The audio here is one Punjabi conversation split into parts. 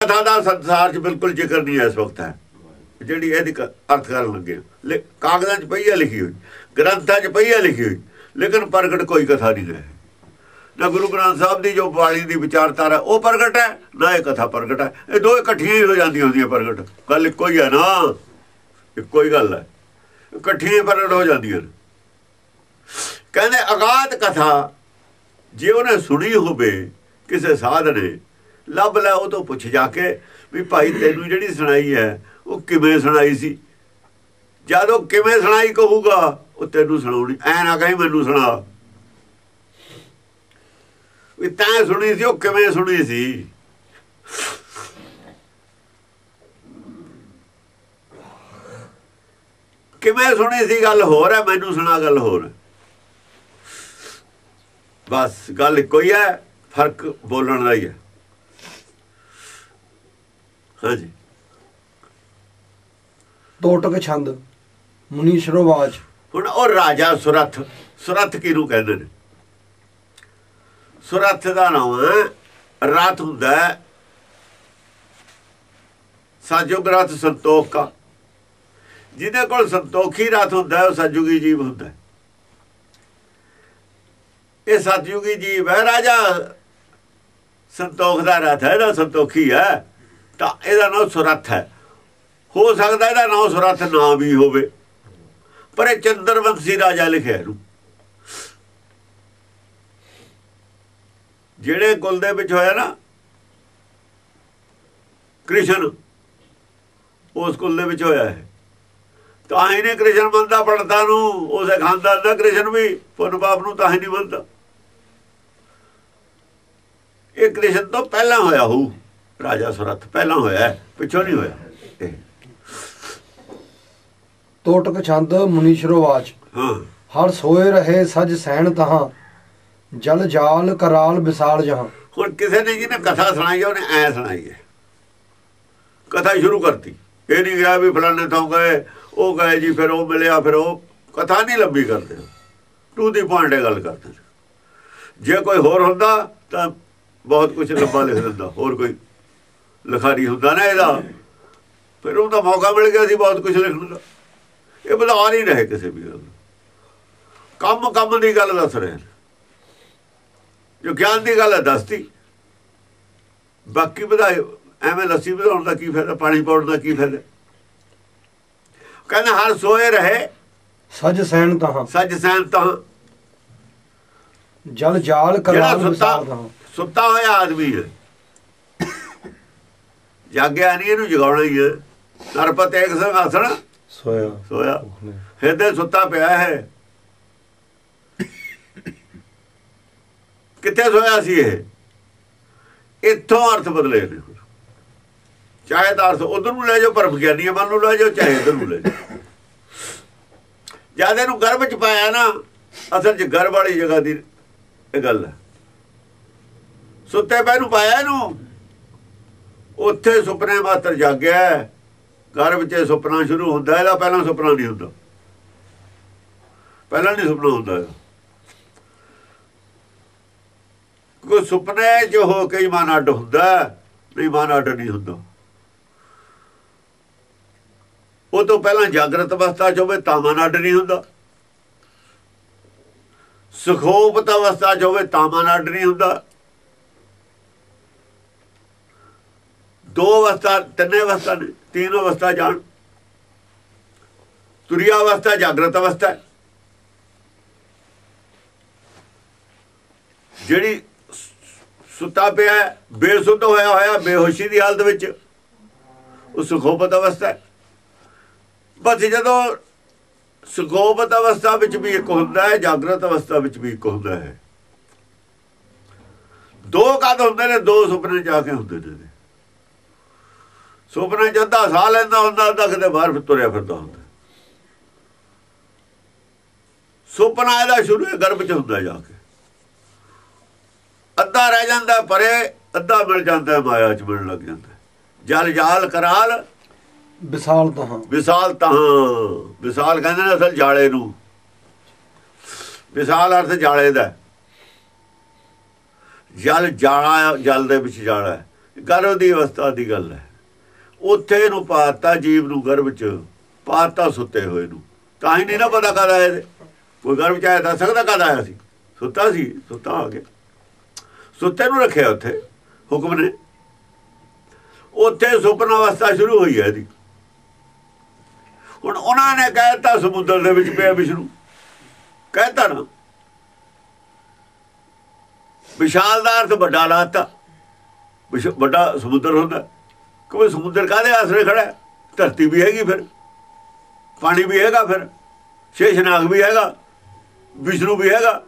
ਕਥਾ ਦਾ ਸੰਸਾਰ 'ਚ ਬਿਲਕੁਲ ਜ਼ਿਕਰ ਨਹੀਂ ਇਸ ਵਕਤ ਹੈ। ਜਿਹੜੀ ਇਹਦੀ ਅਰਥ ਕਰਨ ਲੱਗੇ ਕਾਗਜ਼ਾਂ 'ਚ ਪਈ ਲਿਖੀ ਹੋਈ। ਗ੍ਰੰਥਾਂ 'ਚ ਪਈ ਲਿਖੀ ਹੋਈ। ਲੇਕਿਨ ਪ੍ਰਗਟ ਕੋਈ ਕਥਾ ਨਹੀਂ ਹੈ ਨਾ ਗੁਰੂ ਗ੍ਰੰਥ ਸਾਹਿਬ ਦੀ ਜੋ ਬਾਣੀ ਦੀ ਵਿਚਾਰਧਾਰਾ, ਉਹ ਪ੍ਰਗਟ ਹੈ, ਨਾ ਇਹ ਕਥਾ ਪ੍ਰਗਟ ਹੈ। ਇਹ ਦੋ ਇਕੱਠੀਆਂ ਹੀ ਹੋ ਜਾਂਦੀਆਂ ਹੁੰਦੀਆਂ ਪ੍ਰਗਟ। ਗੱਲ ਇੱਕੋ ਹੀ ਹੈ ਨਾ। ਇੱਕੋ ਹੀ ਗੱਲ ਹੈ। ਇਕੱਠੀਆਂ ਪ੍ਰਗਟ ਹੋ ਜਾਂਦੀਆਂ ਨੇ। ਕਹਿੰਦੇ ਅਗਾਧ ਕਥਾ, ਜੇ ਉਹਨੇ ਸੁਣੀ ਹੋਵੇ ਕਿਸੇ ਸਾਧ ਨੇ ਲੱਭ ਲੈ, ਉਹ ਤੋਂ ਪੁੱਛ ਜਾ ਕੇ ਵੀ ਭਾਈ ਤੈਨੂੰ ਜਿਹੜੀ ਸੁਣਾਈ ਹੈ, ਉਹ ਕਿਵੇਂ ਸੁਣਾਈ ਸੀ? ਜਦ ਉਹ ਕਿਵੇਂ ਸੁਣਾਈ ਕਹੂਗਾ, ਉਹ ਤੈਨੂੰ ਸੁਣਾਉਣੀ, ਐ ਨਾ ਕਹੀਂ ਮੈਨੂੰ ਸੁਣਾ। ਵੀ ਤੈਂ ਸੁਣੀ ਸੀ, ਉਹ ਕਿਵੇਂ ਸੁਣੀ ਸੀ? ਕਿਵੇਂ ਸੁਣੀ ਸੀ ਗੱਲ ਹੋਰ ਹੈ, ਮੈਨੂੰ ਸੁਣਾ ਗੱਲ ਹੋਰ। ਹੈ ਬਸ, ਗੱਲ ਕੋਈ ਹੈ, ਫ਼ਰਕ ਬੋਲਣ ਦਾ ਹੀ ਹੈ। ਹਾਂਜੀ। ਤੋਟਕ ਛੰਦ ਮੁਨੀਸ਼ਰੋਵਾਚ ਹੁਣ ਉਹ ਰਾਜਾ ਸੁਰਥ ਸੁਰਥ ਕਿਹਨੂੰ ਕਹਿੰਦੇ ਨੇ? ਸੁਰਥ ਦਾ ਨਾਮ ਹੈ ਰਾਤ ਹੁੰਦਾ ਸਾਜੋਗ ਰਾਤ ਸੰਤੋਖ ਦਾ ਜਿਹਦੇ ਕੋਲ ਸੰਤੋਖੀ ਰਾਤ ਹੁੰਦਾ ਉਹ ਸਤਜੁਗੀ ਜੀਵ ਹੁੰਦਾ ਇਹ ਸਤਜੁਗੀ ਜੀਵ ਹੈ ਰਾਜਾ ਸੰਤੋਖ ਦਾ ਰਥ ਹੈ ਨਾ ਸੰਤੋਖੀ ਹੈ। ਤਾਂ ਇਹਦਾ ਨਾਮ ਸੁਰੱਥ ਹੈ। ਹੋ ਸਕਦਾ ਇਹਦਾ ਨਾਮ ਸੁਰੱਥ ਨਾ ਵੀ ਹੋਵੇ। ਪਰ ਇਹ ਚੰਦਰਵੰਸ਼ੀ ਰਾਜਾ ਲਿਖਿਆ ਇਹਨੂੰ। ਜਿਹੜੇ ਕੁਲ ਦੇ ਵਿੱਚ ਹੋਇਆ ਨਾ, ਕ੍ਰਿਸ਼ਨ, ਉਸ ਕੁਲ ਦੇ ਵਿੱਚ ਹੋਇਆ ਹੈ ਤਾਂ ਇਹਨੇ ਕ੍ਰਿਸ਼ਨ ਮੰਨਦਾ ਪੜਦਾ ਨੂੰ, ਉਸੇ ਖਾਨਦਾਨ ਦਾ ਕ੍ਰਿਸ਼ਨ ਵੀ ਪੁੰਨ ਪਾਪ ਨੂੰ ਤਾਂ ਹੀ ਨਹੀਂ ਮੰਨਦਾ ਇਹ ਕ੍ਰਿਸ਼ਨ ਤੋਂ ਪਹਿਲਾਂ ਹੋਇਆ ਹੋਊ। ਰਾਜਾ ਸੁਰਥ ਪਹਿਲਾਂ ਹੋਇਆ ਪਿੱਛੋਂ ਨਹੀਂ ਹੋਇਆ। ਇਹ। ਤੋਟਕ ਛੰਦ ਮੁਨੀਸ਼ਰੋਵਾਚ ਹਾਂ। ਹਰ ਸੋਏ ਰਹੇ ਸਜ ਸੈਣ ਤਹਾਂ ਜਲ ਜਾਲ ਕਰਾਲ ਵਿਸਾਲ ਜਹਾਂ। ਹੁਣ ਕਿਸੇ ਨੇ ਜਿਹਨੇ ਕਥਾ ਸੁਣਾਈ ਹੈ, ਉਹਨੇ ਐ ਸੁਣਾਈ ਹੈ। ਕਥਾ ਸ਼ੁਰੂ ਕਰਤੀ। ਇਹ ਨਹੀਂ ਗਿਆ ਵੀ ਫਲਾਣੇ ਤੋਂ ਗਏ ਉਹ ਗਏ ਜੀ ਫਿਰ ਉਹ ਮਿਲਿਆ ਫਿਰ ਉਹ ਕਥਾ ਨਹੀਂ ਲੰਬੀ ਕਰਦੇ। ਟੂ ਦੀ ਪੁਆਇੰਟ ਗੱਲ ਕਰਦੇ। ਜੇ ਕੋਈ ਹੋਰ ਹੁੰਦਾ ਤਾਂ ਬਹੁਤ ਕੁਝ ਲੰਬਾ ਲਿਖ ਦਿੰਦਾ ਹੋਰ ਕੋਈ ਲਿਖਾਰੀ ਹੁੰਦਾ ਨਾ ਇਹਦਾ। ਫਿਰ ਉਹਦਾ ਮੌਕਾ ਮਿਲ ਗਿਆ ਸੀ ਬਹੁਤ ਕੁਝ ਲਿਖਣ ਦਾ। ਇਹ ਬਤਾ ਨਹੀਂ ਰਹੇ ਕਿਸੇ ਵੀ ਗੱਲ। ਕੰਮ ਕੰਮ ਦੀ ਗੱਲ ਦੱਸ ਰਹੇ ਜੋ ਗਿਆਨ ਦੀ ਗੱਲ ਹੈ ਦੱਸਤੀ ਬਾਕੀ ਵਧਾਏ ਐਵੇਂ ਲੱਸੀ ਵਧਾਉਣ ਦਾ ਕੀ ਫਾਇਦਾ ਪਾਣੀ ਪਾਉਣ ਦਾ ਕੀ ਫਾਇਦਾ? ਕਹਿੰਦਾ ਹਰ ਸੋਏ ਰਹੇ। ਸਜ ਸੈਣ ਤਹਾਂ ਸੱਜ ਸੈਨ ਤਾਂ ਜਲ ਜਾਲ ਤਹਾਂ ਸੁੱਤਾ ਹੋਇਆ ਆਦਮੀ ਹੈ। ਜਾਗਿਆ ਨਹੀਂ ਇਹਨੂੰ ਜਗਾਉਣਾ ਹੀ ਹੈ। ਨਰਪਤ ਇੱਕ ਸਿੰਘਾਸਣ ਸੋਇਆ। ਸੋਇਆ। ਹਿਰਦੇ ਸੁੱਤਾ ਪਿਆ ਹੈ। ਕਿੱਥੇ ਸੋਇਆ ਸੀ ਇਹ? ਇੱਥੋਂ ਅਰਥ ਬਦਲੇ ਨੇ। ਚਾਹੇ ਤਾਂ ਅਰਥ ਉਧਰ ਨੂੰ ਲੈ ਜਾਓ ਪਰ ਵਿਗਿਆਨੀਆਂ ਵੱਲ ਨੂੰ ਲੈ ਜਾਓ ਚਾਹੇ ਇਧਰ ਨੂੰ ਲੈ ਜਾਓ। ਜਦ ਇਹਨੂੰ ਗਰਭ ਚ ਪਾਇਆ ਨਾ ਅਸਲ ਚ ਗਰਭ ਵਾਲੀ ਜਗ੍ਹਾ ਦੀ ਇਹ ਗੱਲ ਹੈ। ਸੁੱਤੇ ਪੈ ਨੂੰ ਪਾਇਆ ਇਹਨੂੰ। ਉੱਥੇ ਸੁਪਨੇ ਮਾਤਰ ਜਾਗਿਆ ਘਰ ਵਿੱਚ ਸੁਪਨਾ ਸ਼ੁਰੂ ਹੁੰਦਾ, ਇਹਦਾ ਪਹਿਲਾਂ ਸੁਪਨਾ ਨਹੀਂ ਹੁੰਦਾ। ਪਹਿਲਾਂ ਨਹੀਂ ਸੁਪਨਾ ਹੁੰਦਾ ਇਹਦਾ। ਸੁਪਨੇ ਜੋ ਹੋ ਕੇ ਮਨ ਅੱਡ ਹੁੰਦਾ ਨਹੀਂ ਮਨ ਅੱਡ ਨਹੀਂ ਹੁੰਦਾ। ਉਹ ਤੋਂ ਪਹਿਲਾਂ ਜਾਗਰਤ ਅਵਸਥਾ 'ਚ ਹੋਵੇ ਤਾਂ ਮਨ ਅੱਡ ਨਹੀਂ ਹੁੰਦਾ। ਸੁਖੋਪਤ ਅਵਸਥਾ 'ਚ ਹੋਵੇ ਤਾਂ ਮਨ ਅੱਡ ਨਹੀਂ ਹੁੰਦਾ। ਦੋ ਅਵਸਥਾ, ਤਿੰਨੇ ਅਵਸਥਾ ਨੇ, ਤਿੰਨ ਅਵਸਥਾ ਜਾਣ ਤੁਰਿਆ ਅਵਸਥਾ, ਜਾਗਰਤ ਅਵਸਥਾ ਜਿਹੜੀ ਸੁੱਤਾ ਪਿਆ ਬੇਸੁੱਧ ਹੋਇਆ ਹੋਇਆ, ਬੇਹੋਸ਼ੀ ਦੀ ਹਾਲਤ ਵਿੱਚ, ਉਹ ਸੁਖੋਪਤ ਅਵਸਥਾ ਹੈ। ਬਸ ਜਦੋਂ ਸੁਖੋਪਤ ਅਵਸਥਾ ਵਿੱਚ ਵੀ ਇੱਕ ਹੁੰਦਾ ਹੈ, ਜਾਗਰਤ ਅਵਸਥਾ ਵਿੱਚ ਵੀ ਇੱਕ ਹੁੰਦਾ ਹੈ। ਦੋ ਕਦ ਹੁੰਦੇ ਨੇ, ਦੋ ਸੁਪਨੇ ਜਾ ਕੇ ਹੁੰਦੇ ਨੇ। ਸੁਪਨੇ ਅੱਧਾ ਸਾਹ ਲੈਂਦਾ ਹੁੰਦਾ ਅੱਧਾ ਕਿਤੇ ਬਾਹਰ ਤੁਰਿਆ ਫਿਰਦਾ ਹੁੰਦਾ। ਸੁਪਨਾ ਇਹਦਾ ਸ਼ੁਰੂ ਹੈ ਗਰਭ ਚ ਹੁੰਦਾ ਜਾ ਕੇ। ਅੱਧਾ ਰਹਿ ਜਾਂਦਾ ਪਰੇ ਅੱਧਾ ਮਿਲ ਜਾਂਦਾ ਮਾਇਆ ਚ ਮਿਲਣ ਲੱਗ ਜਾਂਦਾ। ਜਲ ਜਾਲ ਕਰਾਲ ਵਿਸਾਲ ਤਹਾਂ ਵਿਸਾਲ ਤਾਂ ਵਿਸਾਲ ਕਹਿੰਦੇ ਨੇ ਅਸਲ ਜਾਲੇ ਨੂੰ। ਵਿਸਾਲ ਅਰਥ ਜਾਲੇ ਦਾ ਜਲ ਜਾਲਾ ਜਲ ਦੇ ਵਿੱਚ ਜਾਲਾ। ਗਰਭ ਦੀ ਅਵਸਥਾ ਦੀ ਗੱਲ ਹੈ। ਉੱਥੇ ਇਹਨੂੰ ਪਾਤਾ ਜੀਵ ਨੂੰ ਗਰਭ ਚ, ਪਾਤਾ ਸੁੱਤੇ ਹੋਏ ਨੂੰ। ਤਾਂ ਹੀ ਨਹੀਂ ਨਾ ਪਤਾ ਕਦ ਆਇਆ ਇਹਦੇ। ਕੋਈ ਗਰਭ ਚ ਆਇਆ, ਦੱਸ ਸਕਦਾ ਕਦ ਆਇਆ ਸੀ? ਸੁੱਤਾ ਸੀ, ਸੁੱਤਾ ਆ ਗਿਆ। ਸੁੱਤੇ ਨੂੰ ਰੱਖਿਆ ਉੱਥੇ, ਹੁਕਮ ਨੇ। ਉੱਥੇ ਸੁਪਨ ਅਵਸਥਾ ਸ਼ੁਰੂ ਹੋਈ ਹੈ ਇਹਦੀ। ਹੁਣ ਉਹਨਾਂ ਨੇ ਕਹਿਤਾ ਸਮੁੰਦਰ ਦੇ ਵਿੱਚ ਪਿਆ ਵਿਸ਼ਨੂੰ। ਕਹਿਤਾ ਨਾ। ਵਿਸ਼ਾਲ ਦਾ ਅਰਥ ਵੱਡਾ ਲਾਤਾ। ਵਿਸ਼- ਵੱਡਾ ਸਮੁੰਦਰ ਹੁੰਦਾ। ਕੋਈ ਸਮੁੰਦਰ ਕਾਹਦੇ ਆਸਰੇ ਖੜਾ ਧਰਤੀ ਵੀ ਹੈਗੀ ਫਿਰ। ਪਾਣੀ ਵੀ ਹੈਗਾ ਫਿਰ। ਸ਼ੇਸ਼ਨਾਗ ਵੀ ਹੈਗਾ। ਵਿਸ਼ਨੂੰ ਵੀ ਹੈਗਾ।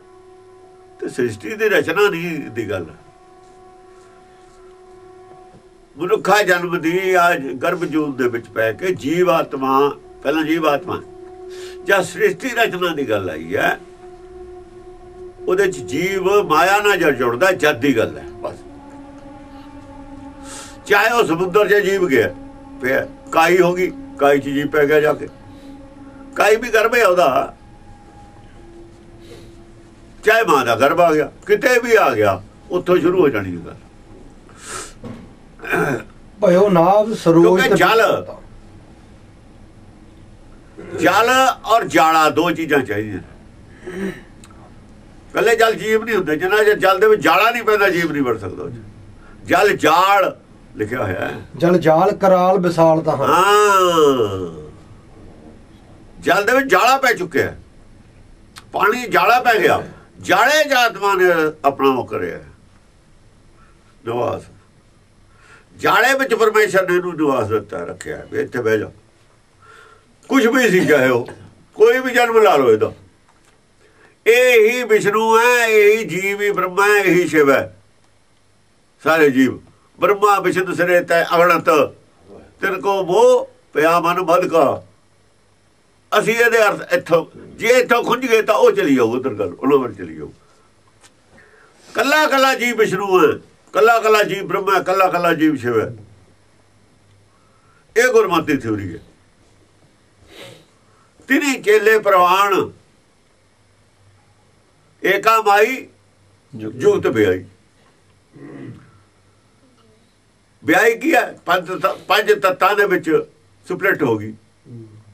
ਤੇ ਸ੍ਰਿਸ਼ਟੀ ਦੀ ਰਚਨਾ ਨਹੀਂ ਦੀ ਗੱਲ। ਮਨੁੱਖਾ ਜਨਮ ਦੀ ਆ ਗਰਭ ਜੂਨ ਦੇ ਵਿੱਚ ਪੈ ਕੇ ਜੀਵ ਆਤਮਾ, ਪਹਿਲਾਂ ਜੀਵ ਆਤਮਾ, ਜਾਂ ਸ੍ਰਿਸ਼ਟੀ ਰਚਨਾ ਦੀ ਗੱਲ ਆਈ ਹੈ, ਉਹਦੇ ਚ ਜੀਵ ਮਾਇਆ ਨਾਲ ਜੜ ਜੁੜਦਾ, ਜਦ ਦੀ ਗੱਲ ਹੈ, ਬਸ। ਚਾਹੇ ਉਹ ਸਮੁੰਦਰ 'ਚ ਜੀਵ ਗਿਆ ਪਿਆ ਕਾਈ ਹੋ ਗਈ ਕਾਈ 'ਚ ਜੀਵ ਪੈ ਗਿਆ ਜਾ ਕੇ ਕਾਈ ਵੀ ਗਰਭ ਹੈ ਉਹਦਾ ਚਾਹੇ ਮਾਂ ਦਾ ਗਰਭ ਆ ਗਿਆ ਕਿਤੇ ਵੀ ਆ ਗਿਆ ਉੱਥੋਂ ਸ਼ੁਰੂ ਹੋ ਜਾਣੀ ਗੱਲ ਭਇਓ ਨਾਭ ਸਰੋਜ ਤੇ ਜਲ ਜਲ ਔਰ ਜਾਲਾ ਦੋ ਚੀਜ਼ਾਂ ਚਾਹੀਦੀਆਂ। ਕੱਲੇ ਜਲ ਜੀਵ ਨਹੀਂ ਹੁੰਦੇ ਜਿੰਨਾ ਚਿਰ ਜਲ ਦੇ ਵਿੱਚ ਜਾਲਾ ਨਹੀਂ ਪੈਂਦਾ ਜੀਵ ਨਹੀਂ ਬਣ ਸਕਦਾ। ਜਲ ਜਾਲ ਲਿਖਿਆ ਹੋਇਆ ਹੈ। ਜਲ ਜਾਲ ਕਰਾਲ ਵਿਸਾਲ ਹਾਂ। ਜਲ ਦੇ ਵਿੱਚ ਜਾਲਾ ਪੈ ਚੁੱਕਿਆ ਹੈ। ਪਾਣੀ ਜਾਲਾ ਪੈ ਗਿਆ। ਜਾਲੇ ਜਾਤਮਾ ਨੇ ਆਪਣਾ ਉਹ ਕਰਿਆ ਨਿਵਾਸ। ਜਾਲੇ ਵਿੱਚ ਪਰਮੇਸ਼ਰ ਨੇ ਇਹਨੂੰ ਨਿਵਾਸ ਦਿੱਤਾ ਰੱਖਿਆ ਵੀ ਇੱਥੇ ਬਹਿ ਜਾ। ਕੁਝ ਵੀ ਸੀ ਚਾਹੇ ਉਹ। ਕੋਈ ਵੀ ਜਨਮ ਲਾ ਲਓ ਇਹਦਾ। ਇਹ ਹੀ ਵਿਸ਼ਨੂੰ ਹੈ ਇਹ ਹੀ ਜੀਵ ਹੀ ਬ੍ਰਹਮਾ ਹੈ ਇਹ ਹੀ ਸ਼ਿਵ ਹੈ। ਸਾਰੇ ਜੀਵ। ਬ੍ਰਹਮਾ ਵਿਸ਼ਨੂੰ ਸਰੇ ਤੈ ਅਗਣਤ ਤਿਨ ਕੋ ਮੋਹ ਪਿਆ ਮਨ ਬਦ ਕਾ। ਅਸੀਂ ਇਹਦੇ ਅਰਥ ਇੱਥੋਂ ਜੇ ਇੱਥੋਂ ਖੁੰਝ ਗਏ ਤਾਂ ਉਹ ਚਲੀ ਜਾਊ ਉਧਰ ਗੱਲ ਉਹਨਾਂ ਵੱਲ ਚਲੀ ਜਾਊ। ਕੱਲਾ ਕੱਲਾ ਜੀਵ ਵਿਸ਼ਨੂੰ ਹੈ ਕੱਲਾ ਕੱਲਾ ਜੀਵ ਬ੍ਰਹਮਾ ਕੱਲਾ ਕੱਲਾ ਜੀਵ ਸ਼ਿਵ ਹੈ। ਇਹ ਗੁਰਮਤਿ ਥਿਉਰੀ ਹੈ। ਤਿਨੀ ਚੇਲੇ ਪ੍ਰਵਾਨ ਏਕਾ ਮਾਈ ਜੁਗਤ ਵਿਆਈ ਵਿਆਹੀ ਕੀ ਹੈ? ਪੰਜ ਪੰਜ ਤੱਤਾਂ ਦੇ ਵਿੱਚ ਸਪਲਿਟ ਹੋ ਗਈ।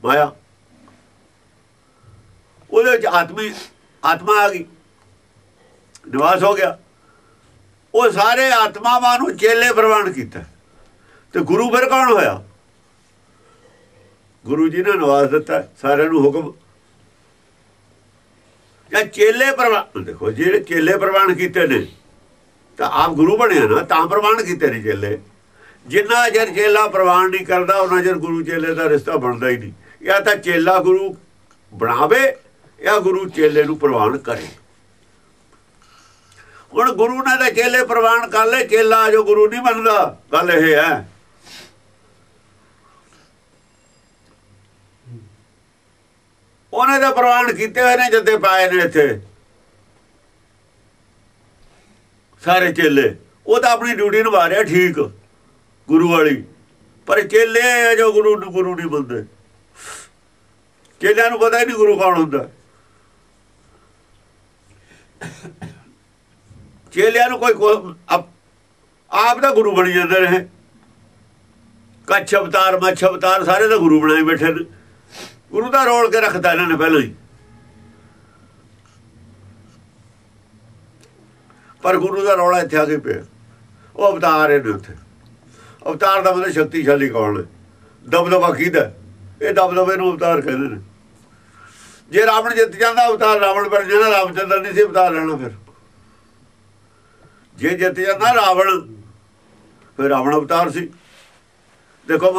ਮਾਇਆ। ਉਹਦੇ ਵਿੱਚ ਆਤਮੀ, ਆਤਮਾ ਆ ਗਈ। ਨਿਵਾਸ ਹੋ ਗਿਆ। ਉਹ ਸਾਰੇ ਆਤਮਾਵਾਂ ਨੂੰ ਚੇਲੇ ਪ੍ਰਵਾਨ ਕੀਤਾ। ਤੇ ਗੁਰੂ ਫਿਰ ਕੌਣ ਹੋਇਆ? ਗੁਰੂ ਜੀ ਨੇ ਨਿਵਾਸ ਦਿੱਤਾ। ਸਾਰਿਆਂ ਨੂੰ ਹੁਕਮ। ਜਾਂ ਚੇਲੇ ਪ੍ਰਵਾਨ, ਦੇਖੋ, ਜਿਹੜੇ ਚੇਲੇ ਪ੍ਰਵਾਨ ਕੀਤੇ ਨੇ, ਤਾਂ ਆਪ ਗੁਰੂ ਬਣਿਆ ਨਾ, ਤਾਂ ਪ੍ਰਵਾਨ ਕੀਤੇ ਨੇ ਚੇਲੇ। ਜਿੰਨਾ ਚਿਰ ਚੇਲਾ ਪ੍ਰਵਾਨ ਨਹੀਂ ਕਰਦਾ, ਉਹਨਾਂ ਚਿਰ ਗੁਰੂ ਚੇਲੇ ਦਾ ਰਿਸ਼ਤਾ ਬਣਦਾ ਹੀ ਨਹੀਂ। ਜਾਂ ਤਾਂ ਚੇਲਾ ਗੁਰੂ ਬਣਾਵੇ, ਜਾਂ ਗੁਰੂ ਚੇਲੇ ਨੂੰ ਪ੍ਰਵਾਨ ਕਰੇ। ਹੁਣ ਗੁਰੂ ਨੇ ਤਾਂ ਚੇਲੇ ਪ੍ਰਵਾਨ ਕਰ ਲਏ, ਚੇਲਾ ਜੋ ਗੁਰੂ ਨਹੀਂ ਬਣਦਾ ਗੱਲ ਇਹ ਹੈ। ਉਹਨੇ ਤਾਂ ਪ੍ਰਵਾਨ ਕੀਤੇ ਹੋਏ ਨੇ ਜੱਦੇ ਪਾਏ ਨੇ ਇੱਥੇ। ਸਾਰੇ ਚੇਲੇ। ਉਹ ਤਾਂ ਆਪਣੀ ਡਿਊਟੀ ਨਿਭਾ ਰਿਹਾ, ਠੀਕ। ਗੁਰੂ ਵਾਲੀ। ਪਰ ਚੇਲੇ ਆ ਜੋ ਗੁਰੂ ਨੂੰ ਗੁਰੂ ਨਹੀਂ ਮੰਨਦੇ। ਚੇਲਿਆਂ ਨੂੰ ਪਤਾ ਹੀ ਨਹੀਂ ਗੁਰੂ ਕੌਣ ਹੁੰਦਾ। ਚੇਲਿਆਂ ਨੂੰ ਕੋਈ ਆਪ ਦਾ ਗੁਰੂ ਬਣੀ ਜਾਂਦੇ ਰਹੇ ਕੱਛ ਅਵਤਾਰ, ਮੱਛ ਅਵਤਾਰ ਸਾਰੇ ਦਾ ਗੁਰੂ ਬਣਾਏ ਬੈਠੇ ਨੇ। ਗੁਰੂ ਦਾ ਰੋਲ ਕੇ ਰੱਖਦਾ ਇਹਨਾਂ ਨੇ ਪਹਿਲਾਂ ਹੀ। ਪਰ ਗੁਰੂ ਦਾ ਰੌਲਾ ਇੱਥੇ ਆ ਕੇ ਪਿਆ। ਉਹ ਅਵਤਾਰ ਇਹਨੇ ਉੱਥੇ। ਅਵਤਾਰ ਦਾ ਮਤਲਬ ਸ਼ਕਤੀਸ਼ਾਲੀ ਕੌਣ ਹੈ? ਦਬਦਬਾ ਕਿਹਦਾ? ਇਹ ਦਬਦਬੇ ਨੂੰ ਅਵਤਾਰ ਕਹਿੰਦੇ ਨੇ। ਜੇ ਰਾਵਣ ਜਿੱਤ ਜਾਂਦਾ, ਅਵਤਾਰ ਰਾਵਣ ਬਣ ਜਾਣਾ ਰਾਮਚੰਦਰ ਨਹੀਂ ਸੀ ਅਵਤਾਰ ਰਹਿਣਾ ਫਿਰ। ਜੇ ਜਿੱਤ ਜਾਂਦਾ ਰਾਵਣ, ਫਿਰ ਰਾਵਣ ਅਵਤਾਰ ਸੀ। ਦੇਖੋ